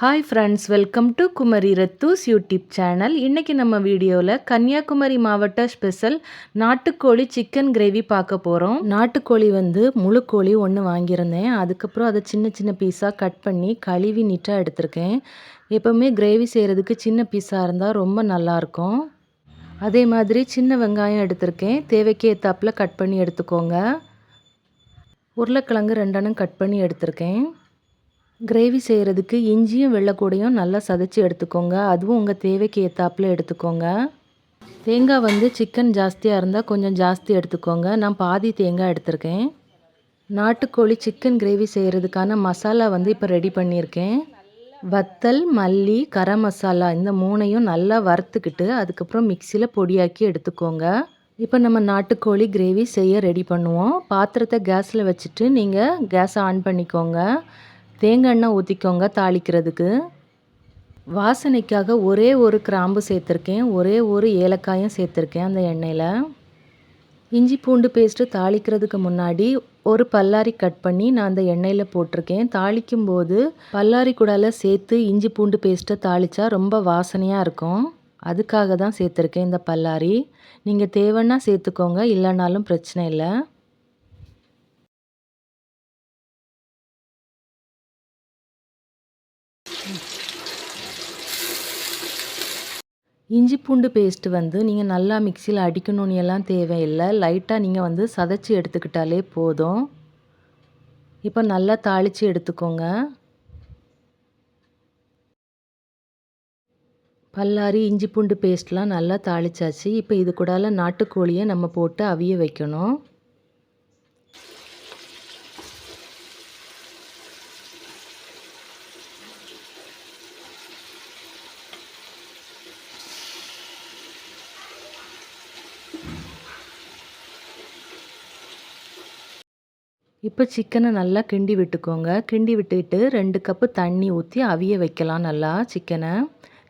Hi friends welcome to Kumari ரத்தூஸ் YouTube channel இன்றைக்கி நம்ம வீடியோவில் கன்னியாகுமரி மாவட்ட ஸ்பெஷல் நாட்டுக்கோழி சிக்கன் கிரேவி பார்க்க போகிறோம் நாட்டுக்கோழி வந்து முழு கோழி ஒன்று வாங்கியிருந்தேன். அதுக்கப்புறம் அதை சின்ன சின்ன பீஸாக கட் பண்ணி கழுவி நீட்டாக எடுத்திருக்கேன். எப்போவுமே கிரேவி செய்கிறதுக்கு சின்ன பீஸாக இருந்தால் ரொம்ப நல்லாயிருக்கும் அதே மாதிரி சின்ன வெங்காயம் எடுத்திருக்கேன். தேவைக்கு ஏற்றாப்பில் கட் பண்ணி எடுத்துக்கோங்க. உருளைக்கிழங்கு ரெண்டெண்ணம் கட் பண்ணி எடுத்திருக்கேன். கிரேவி செய்கிறதுக்கு இஞ்சியும் வெள்ளைக்கூடையும் நல்லா சதைச்சி எடுத்துக்கோங்க. அதுவும் உங்கள் தேவைக்கு ஏற்றாப்புல எடுத்துக்கோங்க. தேங்காய் வந்து சிக்கன் ஜாஸ்தியாக இருந்தால் கொஞ்சம் ஜாஸ்தி எடுத்துக்கோங்க. நான் பாதி தேங்காய் எடுத்திருக்கேன். நாட்டுக்கோழி சிக்கன் கிரேவி செய்கிறதுக்கான மசாலா வந்து இப்போ ரெடி பண்ணியிருக்கேன். வத்தல் மல்லி கரம் மசாலா இந்த மூணையும் நல்லா வறுத்துக்கிட்டு அதுக்கப்புறம் மிக்சியில் பொடியாக்கி எடுத்துக்கோங்க. இப்போ நம்ம நாட்டுக்கோழி கிரேவி செய்ய ரெடி பண்ணுவோம். பாத்திரத்தை கேஸில் வச்சுட்டு நீங்கள் கேஸை ஆன் பண்ணிக்கோங்க. தேங்காய் எண்ணெய் ஊற்றிக்கோங்க தாளிக்கிறதுக்கு. வாசனைக்காக ஒரே ஒரு கிராம்பு சேர்த்துருக்கேன். ஒரே ஒரு ஏலக்காயும் சேர்த்துருக்கேன் அந்த எண்ணெயில். இஞ்சி பூண்டு பேஸ்ட்டு தாளிக்கிறதுக்கு முன்னாடி ஒரு பல்லாரி கட் பண்ணி நான் அந்த எண்ணெயில் போட்டிருக்கேன். தாளிக்கும் போது பல்லாரி கூடால சேர்த்து இஞ்சி பூண்டு பேஸ்ட்டை தாளித்தா ரொம்ப வாசனையாக இருக்கும். அதுக்காக தான் சேர்த்துருக்கேன் இந்த பல்லாரி. நீங்கள் தேவைன்னா சேர்த்துக்கோங்க இல்லைனாலும் பிரச்சனை இல்லை. இஞ்சி பூண்டு பேஸ்ட்டு வந்து நீங்கள் நல்லா மிக்சியில் அடிக்கணும்னு எல்லாம் தேவையில்லை. லைட்டாக நீங்கள் வந்து சதைச்சி எடுத்துக்கிட்டாலே போதும். இப்போ நல்லா தாளித்து எடுத்துக்கோங்க. பல்லாரி இஞ்சி பூண்டு பேஸ்ட்லாம் நல்லா தாளிச்சாச்சு. இப்போ இது கூடால நாட்டுக்கோழியை நம்ம போட்டு அவிய வைக்கணும். இப்போ சிக்கனை நல்லா கிண்டி விட்டுக்கோங்க. கிண்டி விட்டுட்டு ரெண்டு கப்பு தண்ணி ஊற்றி அவிய வைக்கலாம் நல்லா சிக்கனை.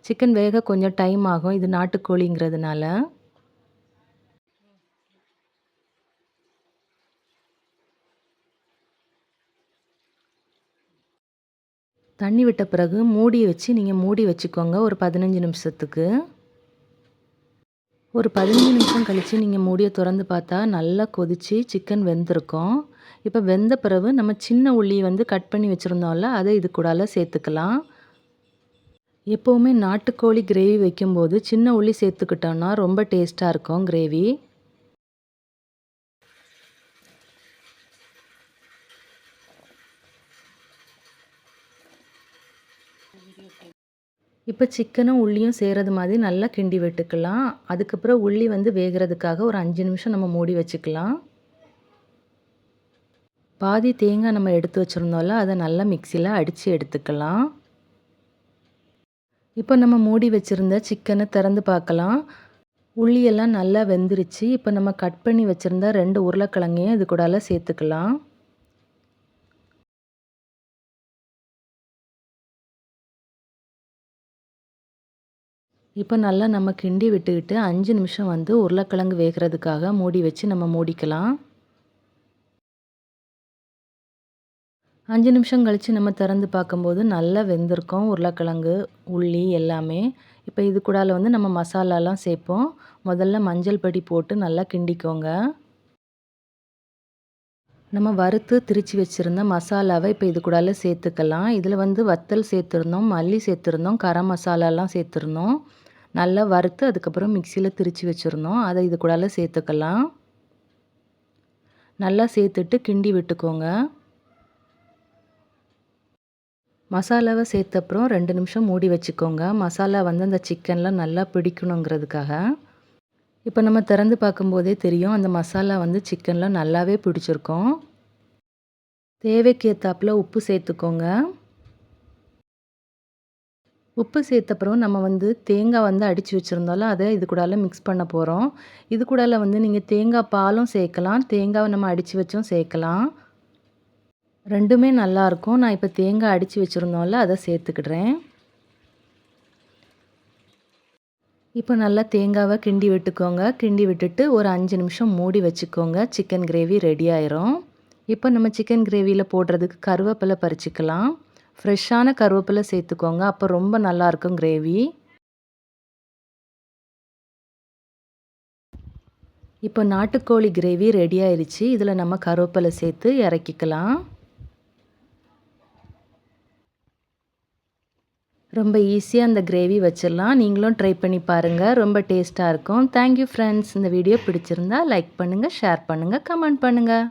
சிக்கன் வேக கொஞ்சம் டைம் ஆகும். இது நாட்டுக்கோழிங்கிறதுனால. தண்ணி விட்ட பிறகு மூடி வச்சு நீங்கள் மூடி வச்சுக்கோங்க. ஒரு பதினஞ்சு நிமிஷத்துக்கு. ஒரு பதினஞ்சு நிமிஷம் கழித்து நீங்கள் மூடியை திறந்து பார்த்தா நல்லா கொதித்து சிக்கன் வெந்திருக்கும். இப்போ வெந்த பிறகு நம்ம சின்ன உள்ளி வந்து கட் பண்ணி வச்சுருந்தோம்ல அதை இது கூடால சேர்த்துக்கலாம். எப்போவுமே நாட்டுக்கோழி கிரேவி வைக்கும்போது சின்ன உள்ளி சேர்த்துக்கிட்டோன்னா ரொம்ப டேஸ்ட்டாக இருக்கும் கிரேவி. இப்போ சிக்கனும் உள்ளியும் சேர்கிறது மாதிரி நல்லா கிண்டி விட்டுக்கலாம். அதுக்கப்புறம் உள்ளி வந்து வேகிறதுக்காக ஒரு அஞ்சு நிமிஷம் நம்ம மூடி வச்சுக்கலாம். பாதி தேங்காய் நம்ம எடுத்து வச்சுருந்தோம்ல அதை நல்லா மிக்சியில் அடித்து எடுத்துக்கலாம். இப்போ நம்ம மூடி வச்சுருந்த சிக்கனை திறந்து பார்க்கலாம். உள்ளியெல்லாம் நல்லா வெந்துருச்சு. இப்போ நம்ம கட் பண்ணி வச்சுருந்த ரெண்டு உருளைக்கிழங்கையும் இது கூடால சேர்த்துக்கலாம். இப்போ நல்லா நம்ம கிண்டி விட்டுக்கிட்டு அஞ்சு நிமிஷம் வந்து உருளைக்கிழங்கு வேகிறதுக்காக மூடி வச்சு நம்ம மூடிக்கலாம். அஞ்சு நிமிஷம் கழித்து நம்ம திறந்து பார்க்கும்போது நல்லா வெந்திருக்கோம். உருளைக்கிழங்கு உள்ளி எல்லாமே. இப்போ இது கூடால வந்து நம்ம மசாலாலாம் சேர்ப்போம் முதல்ல மஞ்சள் படி போட்டு நல்லா கிண்டிக்கோங்க. நம்ம வறுத்து திரித்து வச்சுருந்த மசாலாவை இப்போ இது கூடால சேர்த்துக்கலாம். இதில் வந்து வத்தல் சேர்த்துருந்தோம் மல்லி சேர்த்துருந்தோம் கரம் மசாலாலாம் சேர்த்துருந்தோம். நல்லா வறுத்து அதுக்கப்புறம் மிக்சியில் திரித்து வச்சுருந்தோம். அதை இது கூடால சேர்த்துக்கலாம். நல்லா சேர்த்துட்டு கிண்டி விட்டுக்கோங்க. மசாலாவை சேர்த்தப்புறம் ரெண்டு நிமிஷம் மூடி வச்சுக்கோங்க. மசாலா வந்து அந்த சிக்கனில் நல்லா பிடிக்கணுங்கிறதுக்காக. இப்போ நம்ம திறந்து பார்க்கும்போதே தெரியும் அந்த மசாலா வந்து சிக்கனில் நல்லாவே பிடிச்சிருக்கோம். தேவைக்கேற்றாப்பில் உப்பு சேர்த்துக்கோங்க. உப்பு சேர்த்தப்புறம் நம்ம வந்து தேங்காய் வந்து அடித்து வச்சுருந்தாலும் அதை இது கூடால மிக்ஸ் பண்ண போகிறோம் இது கூடால வந்து நீங்கள் தேங்காய் பாலும் சேர்க்கலாம். தேங்காவை நம்ம அடித்து வச்சும் சேர்க்கலாம். ரெண்டுமே நல்லாயிருக்கும் நான் இப்போ தேங்காய் அடித்து வச்சுருந்தோம்ல அதை சேர்த்துக்கிடுறேன். இப்போ நல்லா தேங்காவை கிண்டி விட்டுக்கோங்க. கிண்டி விட்டுட்டு ஒரு அஞ்சு நிமிஷம் மூடி வச்சுக்கோங்க. சிக்கன் கிரேவி ரெடி ஆயிரும். இப்போ நம்ம சிக்கன் கிரேவியில் போடுறதுக்கு கருவேப்பிலை பறிச்சிக்கலாம். ஃப்ரெஷ்ஷான கருவேப்பிலை சேர்த்துக்கோங்க. அப்போ ரொம்ப நல்லாயிருக்கும் கிரேவி. இப்போ நாட்டுக்கோழி கிரேவி ரெடி ஆயிடுச்சு இதில் நம்ம கருவேப்பிலை சேர்த்து இறக்கிக்கலாம். ரொம்ப ஈஸியாக அந்த கிரேவி வச்சிடலாம். நீங்களும் ட்ரை பண்ணி பாருங்கள் ரொம்ப டேஸ்ட்டாக இருக்கும். தேங்க்யூ ஃப்ரெண்ட்ஸ் இந்த வீடியோ பிடிச்சிருந்தா லைக் பண்ணுங்கள் ஷேர் பண்ணுங்கள் கமெண்ட் பண்ணுங்கள்